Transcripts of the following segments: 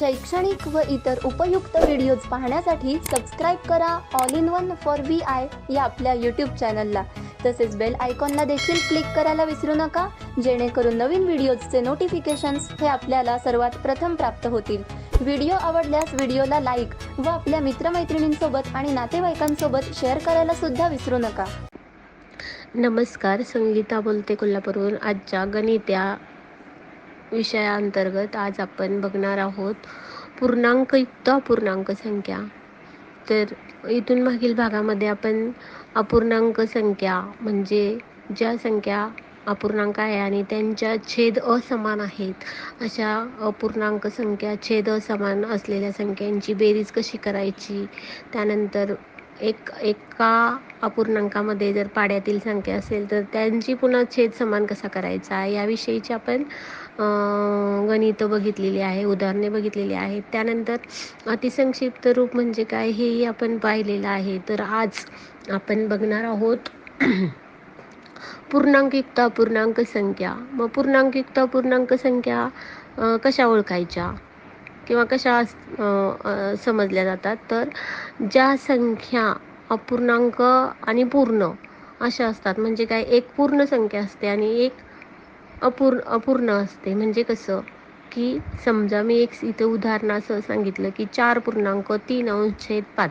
शैक्षणिक व इतर उपयुक्त व्हिडिओज पाहण्यासाठी सबस्क्राईब करा. All in one for V I या आपल्या यूट्यूब चॅनलला तसेच बेल आयकॉनला देखील क्लिक करायला विसरू नका. जेणेकरून नवीन व्हिडिओजचे नोटिफिकेशन्स हे आपल्याला सर्वात प्रथम प्राप्त होतील. व्हिडिओ आवडल्यास व्हिडिओला लाईक व आपल्या मित्रमैत्रिणींसोबत आणि नातेवाईकांसोबत शेअर करायला सुद्धा विसरू नका. नमस्कार संगीता बोलते कोल्हापूरवरून. आजच्या गणित्या विषयाअंतर्गत आज आपण बघणार आहोत पूर्णांकयुक्त अपूर्णांक संख्या. तर इथून मागील भागामध्ये आपण अपूर्णांक संख्या म्हणजे ज्या संख्या अपूर्णांक आहे आणि त्यांच्या छेद असमान आहेत अशा अपूर्णांक संख्या छेद असमान असलेल्या संख्यांची बेरीज कशी करायची त्यानंतर एक एका अपूर्णांकामध्ये जर पाड्यातील संख्या असेल तर त्यांची पुन्हा छेद समान कसा करायचा? याविषयीची आपण गणितं बघितलेली आहे उदाहरणे बघितलेली आहेत. त्यानंतर अतिसंक्षिप्त रूप म्हणजे काय हेही आपण पाहिलेलं आहे. तर आज आपण बघणार आहोत पूर्णांकयुक्त अपूर्णांक संख्या. मग पूर्णांकयुक्त अपूर्णांक संख्या कशा ओळखायच्या? किंवा कशा समजल्या जातात तर ज्या संख्या अपूर्णांक आणि पूर्ण अशा असतात म्हणजे काय एक पूर्ण संख्या असते आणि एक अपूर्ण अपूर्ण असते. म्हणजे कसं की समजा मी एक इथं उदाहरण असं सांगितलं की चार पूर्णांक तीन अंश छेद पाच.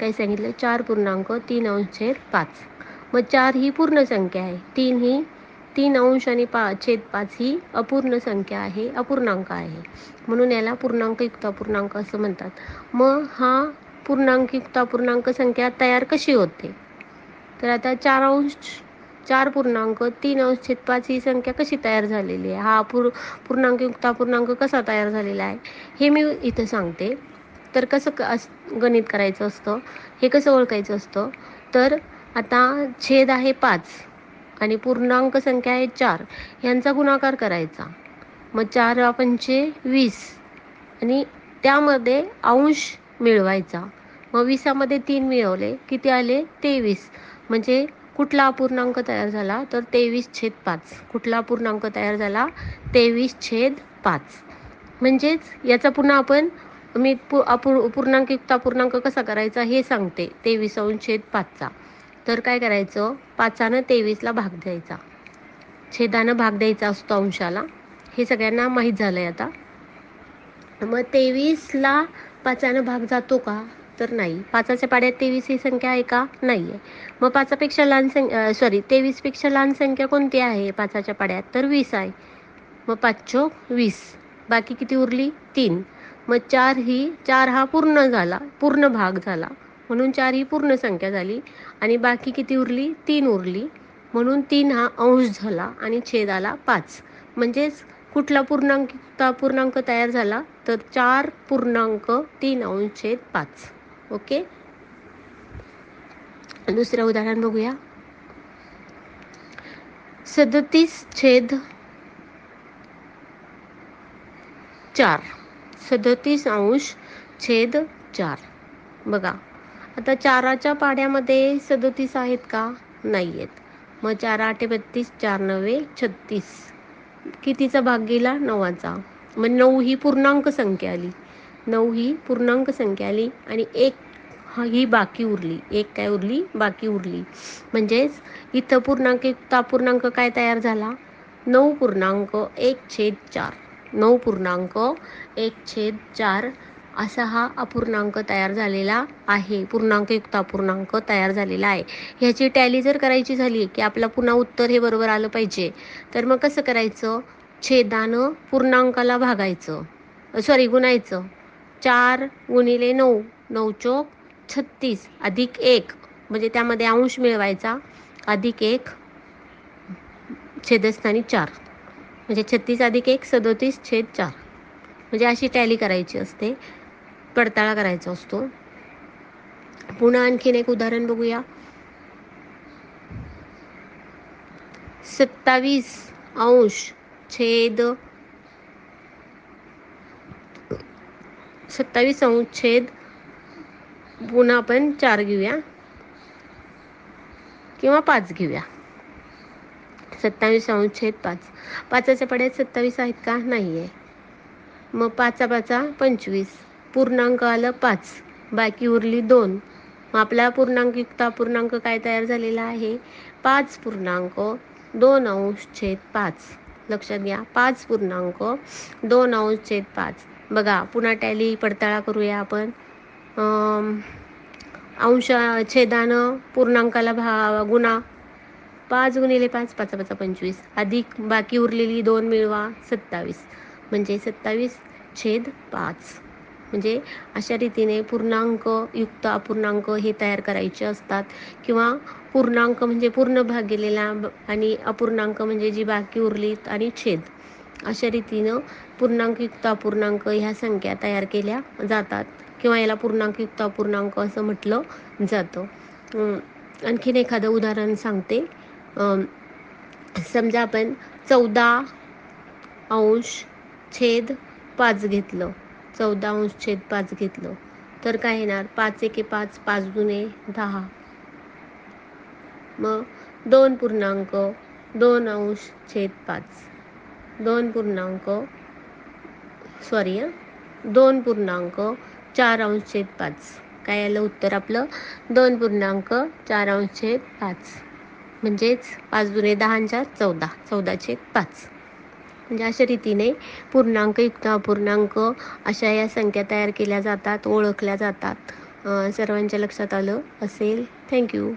काय सांगितलं? चार पूर्णांक तीन अंश छेद पाच. मग चार ही पूर्ण संख्या आहे. तीन ही तीन अंश आणि पा छेद पाच ही अपूर्ण संख्या आहे अपूर्णांक आहे. म्हणून याला पूर्णांकयुक्त अपूर्णांक असं म्हणतात. मग हा पूर्णांकयुक्त अपूर्णांक संख्या तयार कशी होते? तर आता चार अंश चार पूर्णांक तीन अंश छेद पाच ही संख्या कशी तयार झालेली आहे? हा पूर पूर्णांकयुक्त अपूर्णांक कसा तयार झालेला आहे? हे मी इथं सांगते. तर कसं क गणित करायचं असतं? हे कसं ओळखायचं असतं? तर आता छेद आहे पाच. आणि पूर्णांक संख्या आहे चार. यांचा गुणाकार करायचा. मग चार पंचे वीस. आणि त्यामध्ये अंश मिळवायचा. मग विसामध्ये तीन मिळवले. किती आले? तेवीस. म्हणजे कुठला अपूर्णांक तयार झाला? तर तेवीस छेद पाच. कुठला अपूर्णांक तयार झाला? तेवीस छेद पाच. म्हणजेच याचा पुन्हा आपण मी पू अपूर पूर्णांकयुक्त अपूर्णांक कसा करायचा हे सांगते. तेवीस अंश छेद पाचचा. तर काय करायचं? पाचानं तेवीसला भाग द्यायचा. छेदानं भाग द्यायचा असतो अंशाला. हे सगळ्यांना माहीत झालं आहे आता. मग तेवीसला पाचानं भाग जातो का? तर नाही. पाचाच्या पाड्यात तेवीस ही संख्या आहे का? नाही आहे मग पाचापेक्षा लहान संख्या सॉरी तेवीसपेक्षा लहान संख्या कोणती आहे पाचाच्या पाड्यात? तर वीस आहे. मग पाचशो वीस. बाकी किती उरली? तीन. मग चार ही चार हा पूर्ण झाला. पूर्ण भाग झाला. म्हणून चार ही पूर्ण संख्या झाली आणि बाकी किती उरली? तीन उरली. म्हणून तीन हा अंश झाला आणि छेद आला पाच. म्हणजेच कुठला पूर्णांक पूर्णांक तयार झाला? तर चार पूर्णांक तीन अंश छेद पाच. ओके? दुसरं उदाहरण बघूया. सदतीस छेद चार. सदतीस अंश छेद चार. बघा. आता चाराच्या पाड्यामध्ये सदतीस आहेत का? नाही आहेत मग चार आठे बत्तीस चार नव्हे छत्तीस. कितीचा भाग गेला? नवाचा मग नऊ ही पूर्णांक संख्या आली. नऊ ही पूर्णांक संख्या आली आणि एक ही बाकी उरली. एक काय उरली? बाकी उरली. म्हणजेच इथं पूर्णांक युक्त पूर्णांक काय तयार झाला? नऊ पूर्णांक एक छेद चार. नऊ पूर्णांक एक छेद चार असा हा अपूर्णांक तयार झालेला आहे. पूर्णांकयुक्त अपूर्णांक तयार झालेला आहे. ह्याची टॅली जर करायची झाली की आपला पुन्हा उत्तर हे बरोबर आलं पाहिजे तर मग कसं करायचं? छेदानं पूर्णांकाला भागायचं. सॉरी गुणायचं. चार गुणिले नऊ नऊ चोक छत्तीस अधिक एक म्हणजे त्यामध्ये अंश मिळवायचा. अधिक एक छेदस्थानी चार म्हणजे छत्तीस अधिक एक सदोतीस छेद चार म्हणजे अशी टॅली करायची असते. पडताळा करायचा असतो. पुन्हा आणखीन एक उदाहरण बघूया. सत्तावीस अंश छेद सत्तावीस अंश छेद पुन्हा आपण चार घेऊया किंवा पाच घेऊया. सत्तावीस अंश छेद पाच. पाचाच्या पड्यात सत्तावीस आहेत का? नाही आहे मग पाचा पाचा पंचवीस. पूर्णांक आलं पाच. बाकी उरली दोन. मग आपला पूर्णांकयुक्त पूर्णांक काय तयार झालेला आहे? पाच पूर्णांक दोन अंश छेद पाच. लक्षात घ्या पाच पूर्णांक दोन अंश छेद पाच. बघा पुन्हा टॅली पडताळा करूया आपण. अंश छेदानं पूर्णांकाला भा गुणा. पाच गुणिले पाच पाच पाच पंचवीस. अधिक बाकी उरलेली दोन मिळवा सत्तावीस. म्हणजे सत्तावीस छेद पाच. म्हणजे अशा रीतीने पूर्णांक युक्त अपूर्णांक हे तयार करायचे असतात. किंवा पूर्णांक म्हणजे पूर्ण भाग गेलेला आणि अपूर्णांक म्हणजे जी बाकी उरलीत आणि छेद. अशा रीतीनं पूर्णांकयुक्त अपूर्णांक ह्या संख्या तयार केल्या जातात. किंवा याला पूर्णांकयुक्त अपूर्णांक असं म्हटलं जातं. आणखीन एखादं उदाहरण सांगते. समजा आपण चौदा अंश छेद पाच घेतलं. चौदा अंश छेद पाच घेतलं. तर काय येणार? पाच एके पाच पाच दुने दहा. मग दोन पूर्णांक दोन अंश छेद पाच. दोन पूर्णांक सॉरी दोन पूर्णांक चार अंश छेद पाच. काय आलं उत्तर आपलं? दोन पूर्णांक चार अंश छेद पाच. म्हणजेच पाच दुने दहा चौदा. चौदा छेद पाच. म्हणजे अशा रीतीने पूर्णांक युक्त अपूर्णांक अशा या संख्या तयार केल्या जातात ओळखल्या जातात. सर्वांच्या लक्षात आलं असेल. थँक्यू